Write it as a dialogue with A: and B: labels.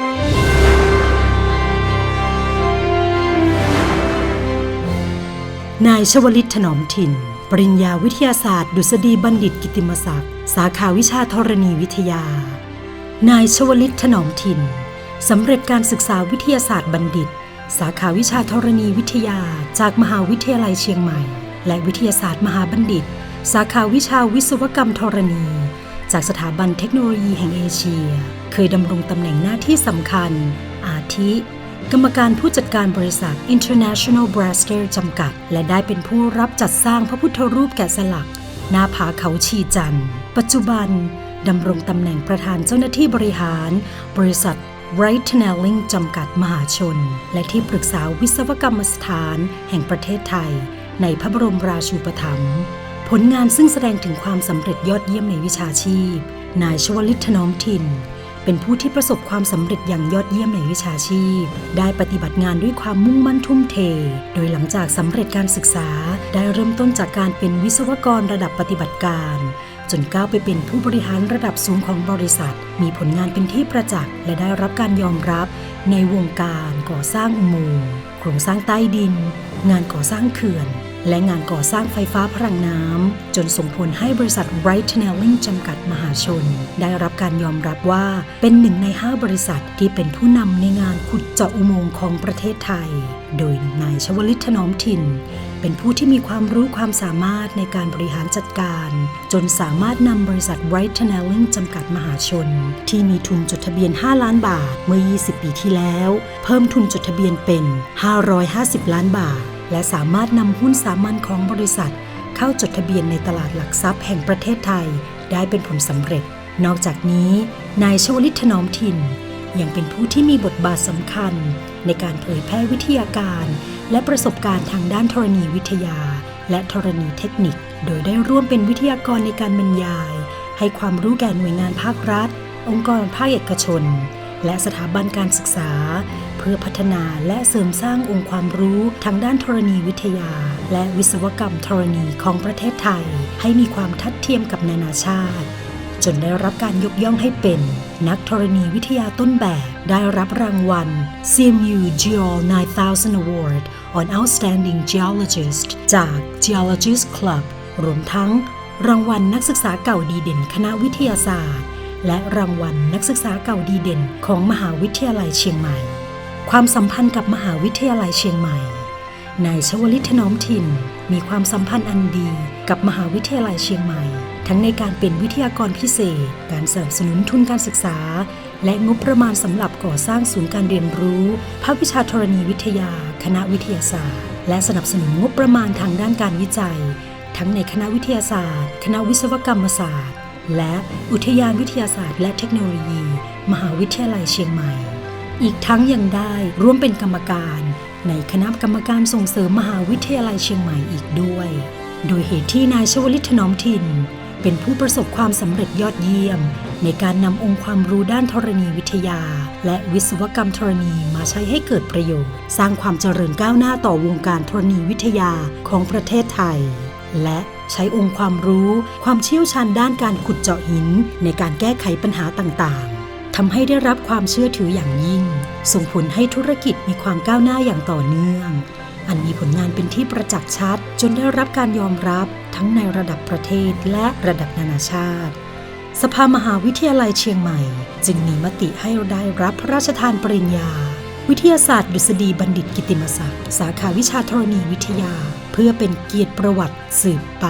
A: นายชวลิตถนอมถิ่น ปริญญาวิทยาศาสตร์ ดุษฎีบัณฑิตกิติมศักดิ์ สาขาวิชาธรณีวิทยา นายชวลิตถนอมถิ่น สำเร็จการศึกษาวิทยาศาสตร์บัณฑิต สาขาวิชาธรณีวิทยา จากมหาวิทยาลัยเชียงใหม่ และวิทยาศาสตร์มหาบัณฑิต สาขาวิชาวิศวกรรมธรณี จากสถาบันเทคโนโลยีแห่งเอเชีย ยดำรงตำแหน่งหน้าที่สำคัญ อาทิ กรรมการผู้จัดการบริษัท International b r a s t e r จำกัด และได้เป็นผู้รับจัดสร้างพระพุทธรูปแกะสลัก หน้าผาเขาชีจันทร์ปัจจุบันดำรงตำแหน่งประธานเจ้าหน้าที่บริหาร บริษัท Bright Tunneling จำกัดมหาชน และที่ปรึกษาวิศวกรรมสถาน แห่งประเทศไทย ในพระบรมราชูปถัมภ์ผลงานซึ่งแสดงถึงความสำเร็จยอดเยี่ยมในวิชาชีพ นายชวลิตถนอมถิ่น เป็นผู้ที่ประสบความสำเร็จอย่างยอดเยี่ยมในวิชาชีพ ได้ปฏิบัติงานด้วยความมุ่งมั่นทุ่มเท โดยหลังจากสำเร็จการศึกษา ได้เริ่มต้นจากการเป็นวิศวกรระดับปฏิบัติการ จนก้าวไปเป็นผู้บริหารระดับสูงของบริษัท มีผลงานเป็นที่ประจักษ์และได้รับการยอมรับ ในวงการก่อสร้างอุโมงค์โครงสร้างใต้ดิน งานก่อสร้างเขื่อน และงานก่อสร้างไฟฟ้าพลังน้ำ จนส่งผลให้บริษัท Bright Tunneling จำกัดมหาชน ได้รับการยอมรับว่าเป็นหนึ่งใน 5 บริษัทที่เป็นผู้นำในงานขุดเจาะอุโมงค์ของประเทศไทย โดยนายชวลิตถนอมถิ่น เป็นผู้ที่มีความรู้ความสามารถในการบริหารจัดการ จนสามารถนำบริษัท Bright Tunneling จำกัดมหาชน ที่มีทุนจดทะเบียน 5 ล้านบาทเมื่อ 20 ปีที่แล้ว เพิ่มทุนจดทะเบียนเป็น 550 ล้านบาท และสามารถนำหุ้นสามัญของบริษัท เข้าจดทะเบียนในตลาดหลักทรัพย์แห่งประเทศไทยได้เป็นผลสำเร็จ นอกจากนี้ นายชวลิตถนอมถิ่น ยังเป็นผู้ที่มีบทบาทสำคัญ ในการเผยแพร่วิทยาการ และประสบการณ์ทางด้านธรณีวิทยา และธรณีเทคนิค โดยได้ร่วมเป็นวิทยากรในการบรรยาย ให้ความรู้แก่หน่วยงานภาครัฐ องค์กรภาคเอกชน และสถาบันการศึกษา พื่อพัฒนาและเสริมสร้างองค์ความรู้ทางด้านธรณีวิทยา และวิศวกรรมธรณีของประเทศไทย ให้มีความทัดเทียมกับนานาชาติ จนได้รับการยกย่องให้เป็น นักธรณีวิทยาต้นแบบได้รับรางวัล CMU Geo 9000 Award on Outstanding Geologist จาก Geologist Club รวมทั้ง รางวัลนักศึกษาเก่าดีเด่นคณะวิทยาศาสตร์และรางวัลนักศึกษาเก่าดีเด่นของมหาวิทยาลัยเชียงใหม่ ความสัมพันธ์กับมหาวิทยาลัยเชียงใหม่ นายชวลิตถนอมถิ่น มีความสัมพันธ์อันดีกับมหาวิทยาลัยเชียงใหม่ ทั้งในการเป็นวิทยากรพิเศษ การสนับสนุนทุนการศึกษา และงบประมาณสำหรับก่อสร้างศูนย์การเรียนรู้ภาควิชาธรณีวิทยา คณะวิทยาศาสตร์ และสนับสนุนงบประมาณทางด้านการวิจัย ทั้งในคณะวิทยาศาสตร์ คณะวิศวกรรมศาสตร์ และอุทยานวิทยาศาสตร์ และเทคโนโลยี มหาวิทยาลัยเชียงใหม่ อีกทั้งยังได้ร่วมเป็นกรรมการ ในคณะกรรมการส่งเสริมมหาวิทยาลัยเชียงใหม่อีกด้วย โดยเหตุที่นายชวลิตถนอมถิ่นเป็นผู้ประสบความสำเร็จยอดเยี่ยม ในการนำองค์ความรู้ด้านธรณีวิทยา และวิศวกรรมธรณีมาใช้ให้เกิดประโยชน์ สร้างความเจริญก้าวหน้าต่อวงการธรณีวิทยาของประเทศไทย และใช้องค์ความรู้ ความเชี่ยวชาญด้านการขุดเจาะหิน ในการแก้ไขปัญหาต่างๆ ทำให้ได้รับความเชื่อถืออย่างยิ่ง ส่งผลให้ธุรกิจมีความก้าวหน้าอย่างต่อเนื่อง อันมีผลงานเป็นที่ประจักษ์ชัด จนได้รับการยอมรับทั้งในระดับประเทศและระดับนานาชาติ สภามหาวิทยาลัยเชียงใหม่ จึงมีมติให้ได้รับพระราชทานปริญญา วิทยาศาสตร์ดุษฎีบัณฑิตกิติมศักดิ์สาขาวิชาธรณีวิทยา เพื่อเป็นเกียรติประวัติสืบไป